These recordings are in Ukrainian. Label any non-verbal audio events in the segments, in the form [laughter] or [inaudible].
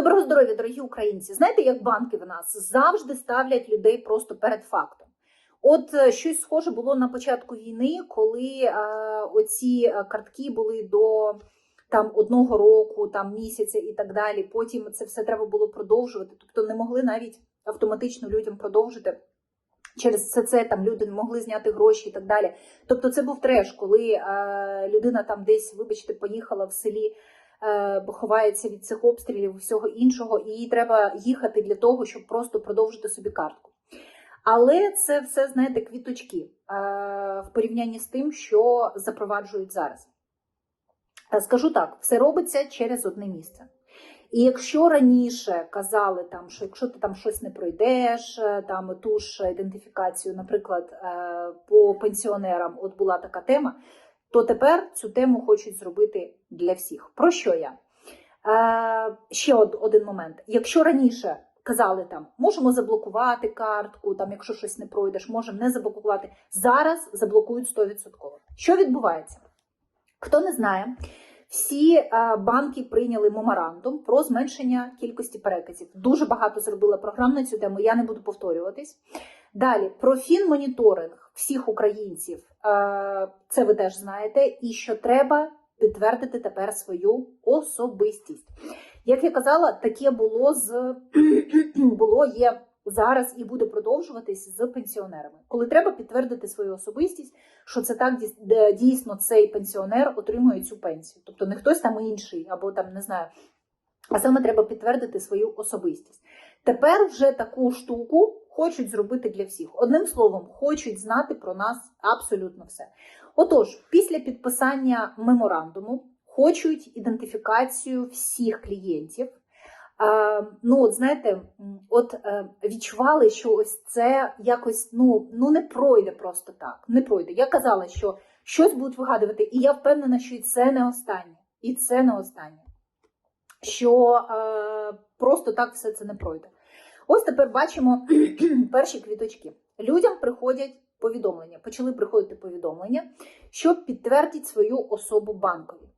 Доброго здоров'я, дорогі українці. Знаєте, як банки в нас завжди ставлять людей просто перед фактом. От е, щось схоже було на початку війни, коли е, оці е, картки були до там одного року, там місяця і так далі. Потім це все треба було продовжувати. Тобто не могли навіть автоматично людям продовжити. Через все це там люди не могли зняти гроші і так далі. Тобто, це був треш, коли е, людина там десь, вибачте, поїхала в селі, бо ховається від цих обстрілів всього іншого, і їй треба їхати для того, щоб просто продовжити собі картку. Але це все, знаєте, квіточки е, в порівнянні з тим, що запроваджують зараз. Е, Скажу так, все робиться через одне місце. І якщо раніше казали, там, що якщо ти там щось не пройдеш, е, там ту ж ідентифікацію, наприклад, е, по пенсіонерам, от була така тема, то тепер цю тему хочуть зробити для всіх. Про що я? Е, Ще од- один момент. Якщо раніше казали там, можемо заблокувати картку, там, якщо щось не пройдеш, можемо не заблокувати. Зараз заблокують 100%. Що відбувається? Хто не знає, всі е, банки прийняли меморандум про зменшення кількості переказів. Дуже багато зробила програм на цю тему, я не буду повторюватись. Далі про фінмоніторинг всіх українців, е, це ви теж знаєте, і що треба підтвердити тепер свою особистість. Як я казала, таке було з [clears throat] було, є зараз і буде продовжуватись з пенсіонерами, коли треба підтвердити свою особистість, що це так дійсно цей пенсіонер отримує цю пенсію, тобто не хтось там інший, або там не знаю, а саме треба підтвердити свою особистість. Тепер вже таку штуку хочуть зробити для всіх. Одним словом, хочуть знати про нас абсолютно все. Отож, після підписання меморандуму хочуть ідентифікацію всіх клієнтів. Е, ну, от знаєте, от е, відчували, що ось це якось ну, ну не пройде просто так. Не пройде. Я казала, що щось будуть вигадувати, і я впевнена, що і це не останнє. І це не останнє. Що е, просто так все це не пройде. Ось тепер бачимо [clears throat] перші квіточки. Людям приходять повідомлення, почали приходити повідомлення, що підтвердять свою особу банкові.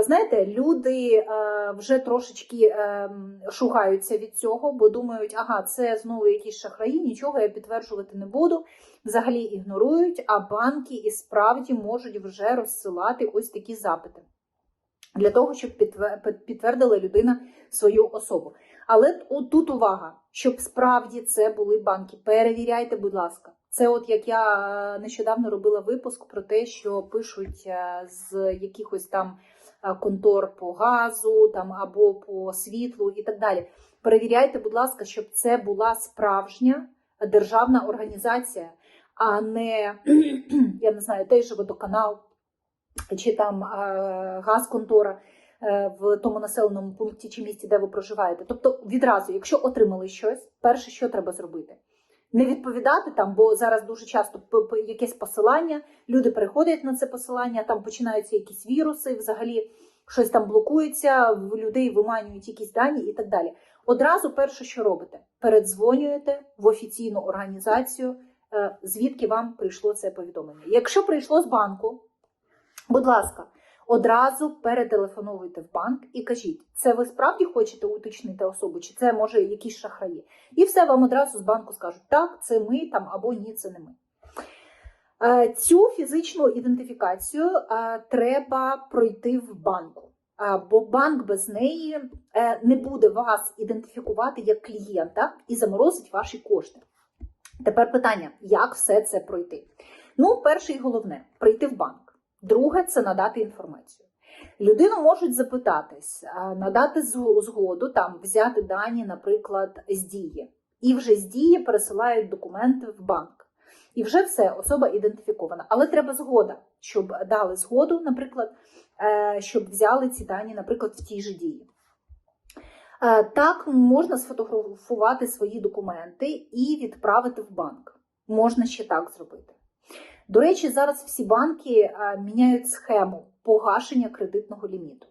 Знаєте, люди вже трошечки е, шугаються від цього, бо думають, ага, це знову якісь шахраї, нічого я підтверджувати не буду. Взагалі ігнорують, а банки і справді можуть вже розсилати ось такі запити для того, щоб підтвердила людина свою особу. Але тут увага, щоб справді це були банки. Перевіряйте, будь ласка. Це от як я е, нещодавно робила випуск про те, що пишуть е, з якихось там е, контор по газу там або по світлу і так далі. Перевіряйте, будь ласка, щоб це була справжня державна організація, а не [clears throat] я не знаю, той же водоканал чи там газконтора в тому населеному пункті чи місті, де ви проживаєте. Тобто, відразу, якщо отримали щось, перше, що треба зробити? Не відповідати там, бо зараз дуже часто якесь посилання, люди переходять на це посилання, там починаються якісь віруси, взагалі щось там блокується, в людей виманюють якісь дані і так далі. Одразу перше, що робите, передзвонюєте в офіційну організацію, е, звідки вам прийшло це повідомлення. Якщо прийшло з банку, будь ласка, одразу перетелефоновуйте в банк і кажіть, це ви справді хочете уточнити особу, чи це може якісь шахраї? І все вам одразу з банку скажуть, так, це ми там або ні, це не ми. Е, Цю фізичну ідентифікацію е, треба пройти в банку, Е, бо банк без неї не буде вас ідентифікувати як клієнта і заморозить ваші кошти. Тепер питання: як все це пройти? Ну, перше і головне прийти в банк. Друге це надати інформацію. Людину можуть запитатись, надати згоду, там взяти дані, наприклад, з дії. І вже з дії пересилають документи в банк. І вже все, особа ідентифікована. Але треба згода, щоб дали згоду, наприклад, е, щоб взяли ці дані, наприклад, в тій же дії. Е, Так, можна сфотографувати свої документи і відправити в банк. Можна ще так зробити. До речі, зараз всі банки е, міняють схему погашення кредитного ліміту.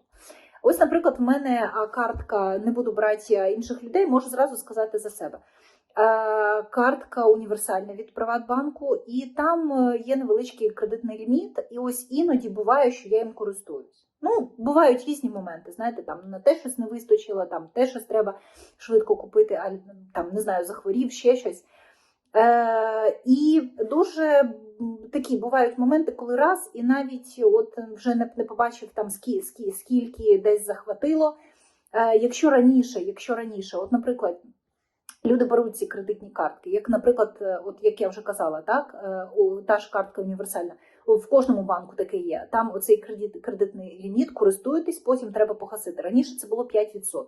Ось, наприклад, в мене картка, не буду брати е, інших людей, можу зразу сказати за себе. Е, Картка універсальна від Приватбанку, і там е, є невеличкий кредитний ліміт. І ось іноді буває, що я їм користуюсь. Ну, бувають різні моменти. Знаєте, там на те щось не вистачило, там те щось треба швидко купити, а там не знаю, захворів, ще щось. Е, і дуже такі бувають моменти, коли раз, і навіть от вже не, не побачив там скі, скі, скільки десь захватило. Е, якщо раніше, якщо раніше, от, наприклад, люди беруть ці кредитні картки, як, наприклад, е, от як я вже казала, так, та ж картка універсальна, в кожному банку таке є. Там оцей кредит, кредитний ліміт, користуєтесь, потім треба погасити. Раніше це було 5%.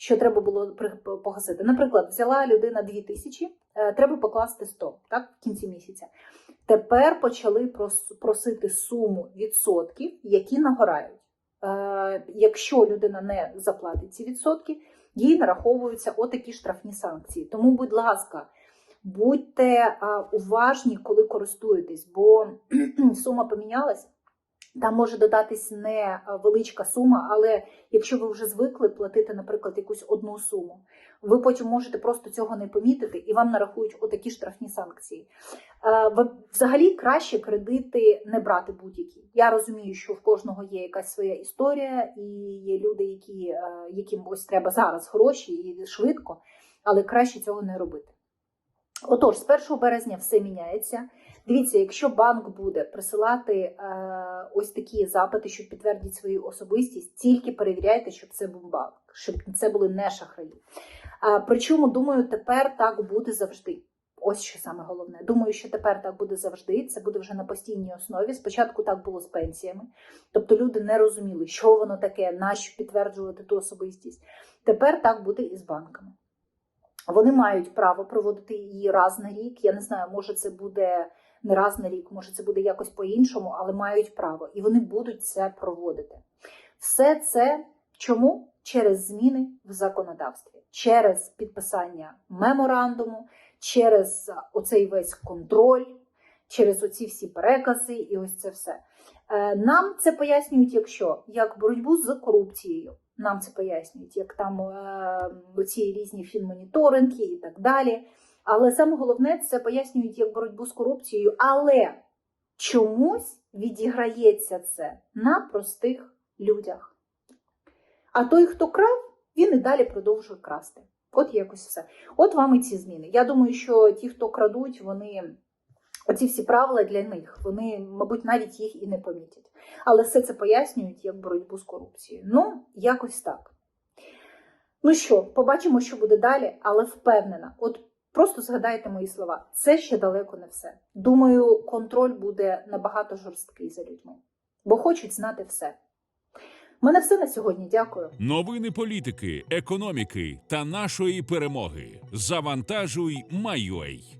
Що треба було погасити? Наприклад, взяла людина 2 тисячі, е, треба покласти 100 так, в кінці місяця. Тепер почали просити суму відсотків, які нагорають. Е, Якщо людина не заплатить ці відсотки, їй нараховуються отакі штрафні санкції. Тому, будь ласка, будьте уважні, коли користуєтесь, бо [clears throat] сума помінялась. Там може додатись не е, сума, але якщо ви вже звикли платити, наприклад, якусь одну суму, ви потім можете просто цього не помітити і вам нарахують отакі штрафні санкції. Е, Взагалі краще кредити не брати будь-які. Я розумію, що в кожного є якась своя історія, і є люди, які, е, яким ось треба зараз гроші і швидко, але краще цього не робити. Отож, з 1 березня все міняється. Дивіться, якщо банк буде присилати е, ось такі запити, щоб підтвердити свою особистість, тільки перевіряйте, щоб це був банк, щоб це були не шахраї. Е, причому, думаю, тепер так буде завжди. Ось що саме головне. Думаю, що тепер так буде завжди. Це буде вже на постійній основі. Спочатку так було з пенсіями, тобто люди не розуміли, що воно таке, нащо підтверджувати ту особистість. Тепер так буде і з банками. Вони мають право проводити її раз на рік. Я не знаю, може це буде не раз на рік, може це буде якось по-іншому, але мають право, і вони будуть це проводити. Все це чому? Через зміни в законодавстві, через підписання меморандуму, через оцей весь контроль, через оці всі перекази, і ось це все. Е, Нам це пояснюють, якщо як боротьбу з корупцією. Нам це пояснюють, як там е, ці різні фінмоніторинги і так далі. Але саме головне це пояснюють як боротьбу з корупцією. Але чомусь відіграється це на простих людях. А той, хто крав, він і далі продовжує красти. От якось все. От вам і ці зміни. Я думаю, що ті, хто крадуть, вони оці всі правила для них, вони, мабуть, навіть їх і не помітять. Але все це пояснюють як боротьбу з корупцією. Ну, якось так. Ну що, побачимо, що буде далі, але впевнена, от просто згадайте мої слова, це ще далеко не все. Думаю, контроль буде набагато жорсткий за людьми, бо хочуть знати все. Мене все на сьогодні. Дякую. Новини політики, економіки та нашої перемоги. Завантажуй, Майой.